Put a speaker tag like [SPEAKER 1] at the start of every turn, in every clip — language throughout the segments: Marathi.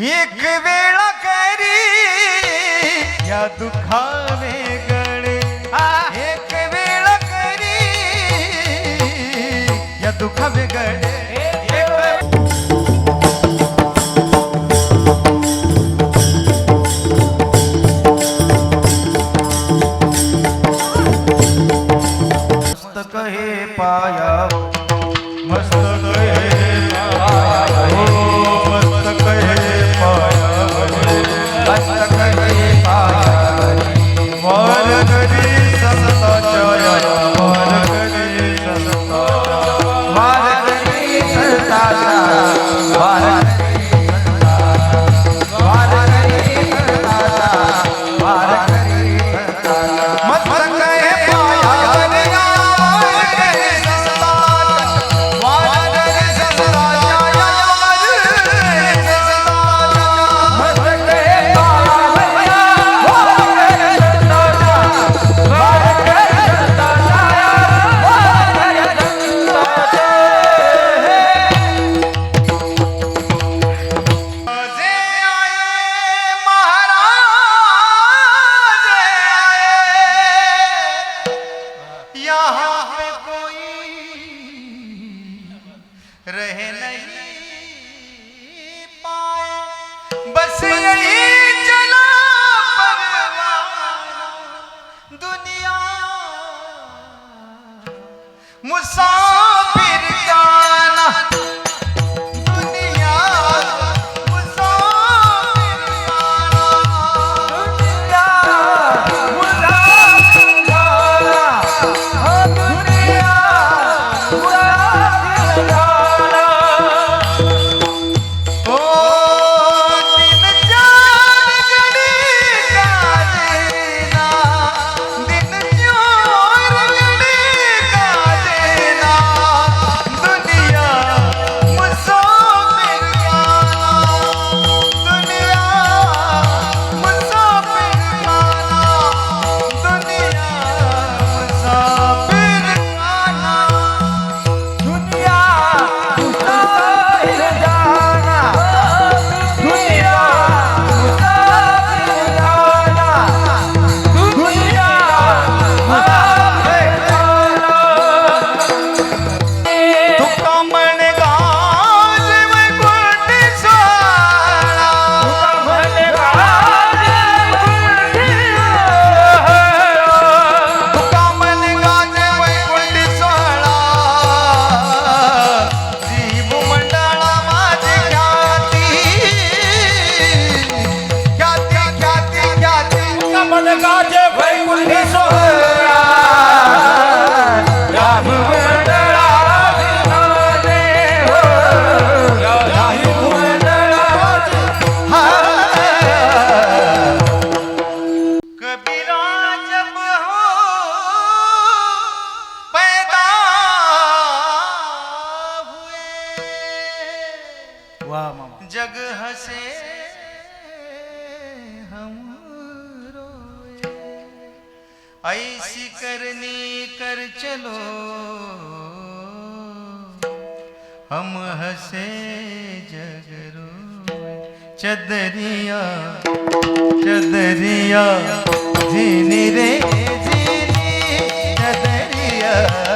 [SPEAKER 1] एक वेळा करी या दुखाने गळे. एक वेळा करी या दुखावे गळे. हे पाया રહે નહીં ऐसी करनी कर चलो। हम हंसे जगरो चदरिया चदरिया जीनी रे जीनी। चदरिया।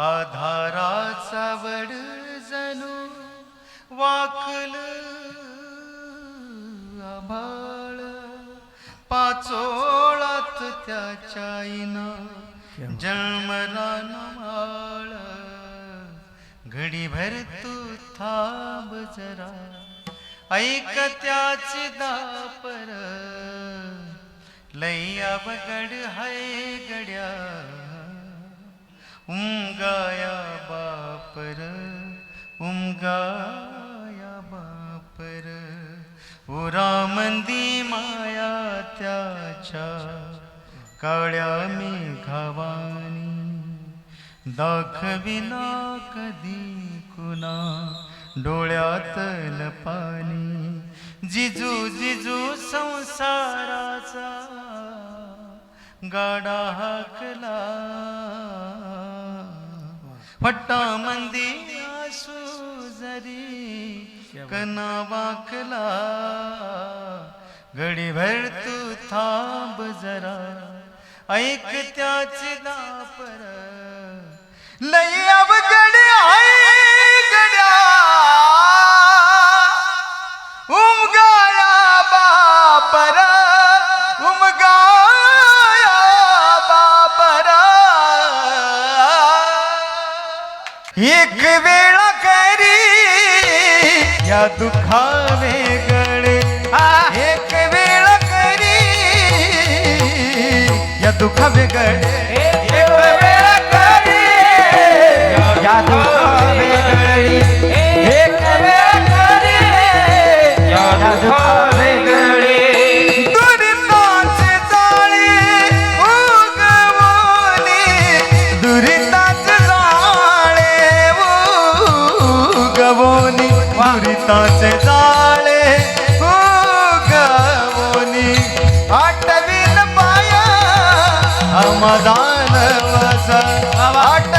[SPEAKER 1] आधाराचा वड जणू वाकल आभाळ. पाचोळात त्याच्या इन जन्मला माळ. घडीभर तू थांब जरा ऐक त्याची दापर. लैया बगड हाय गड्या. उमगाया बापर उमगाया बापर। उरा मंदी माया त्याच्या काळ्या मेघावानी दाखविना कधी कुणा डोळ्यातल पाणी जिजू जिजू संसाराचा गाडा हाकला। फट्टा मंदी आसू जरी कना वाकला घडीभर तू थांब जरा ऐक त्याची दापर. लई अवघड एक वेळा करी या दुखावे गळे. एक वेळा करी या दुखावे गळे. समाधान वस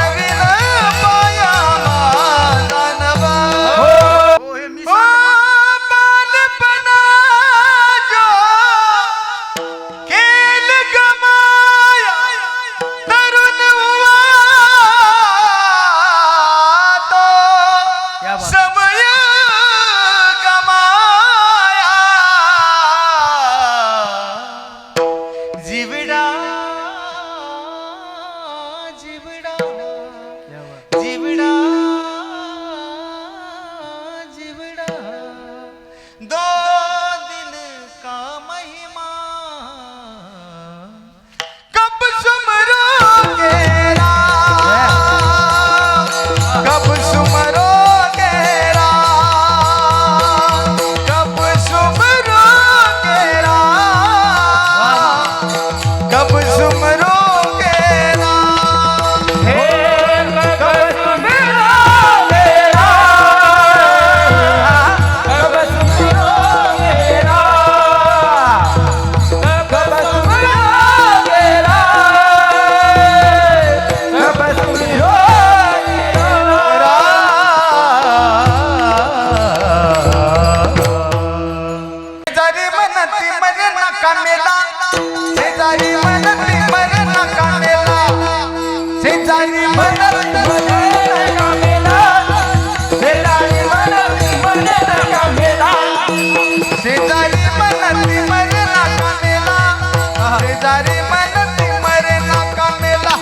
[SPEAKER 1] शेजारी म्हणती मरे नका मेला?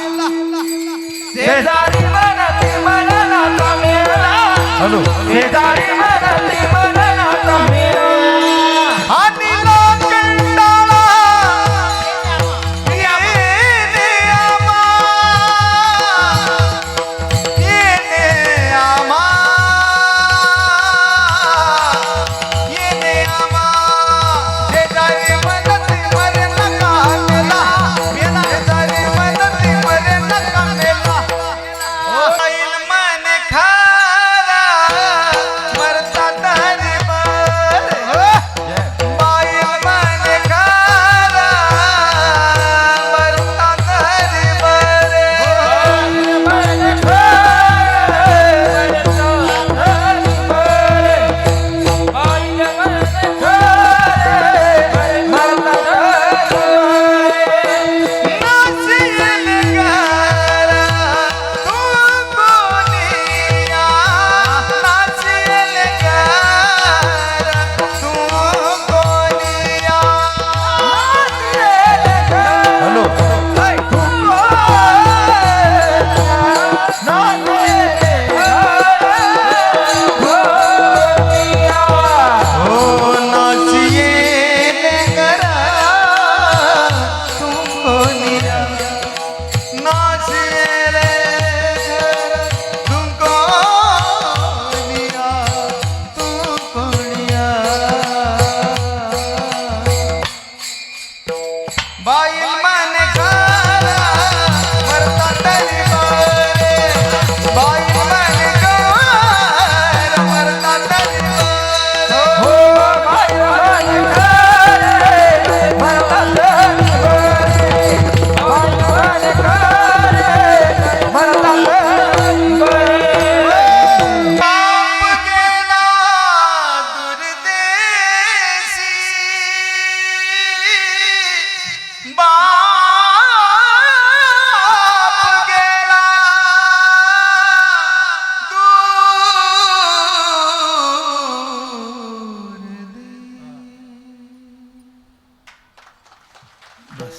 [SPEAKER 1] शेजारी
[SPEAKER 2] मनती मन नाका मेला?
[SPEAKER 1] हॅलो.
[SPEAKER 2] शेजारी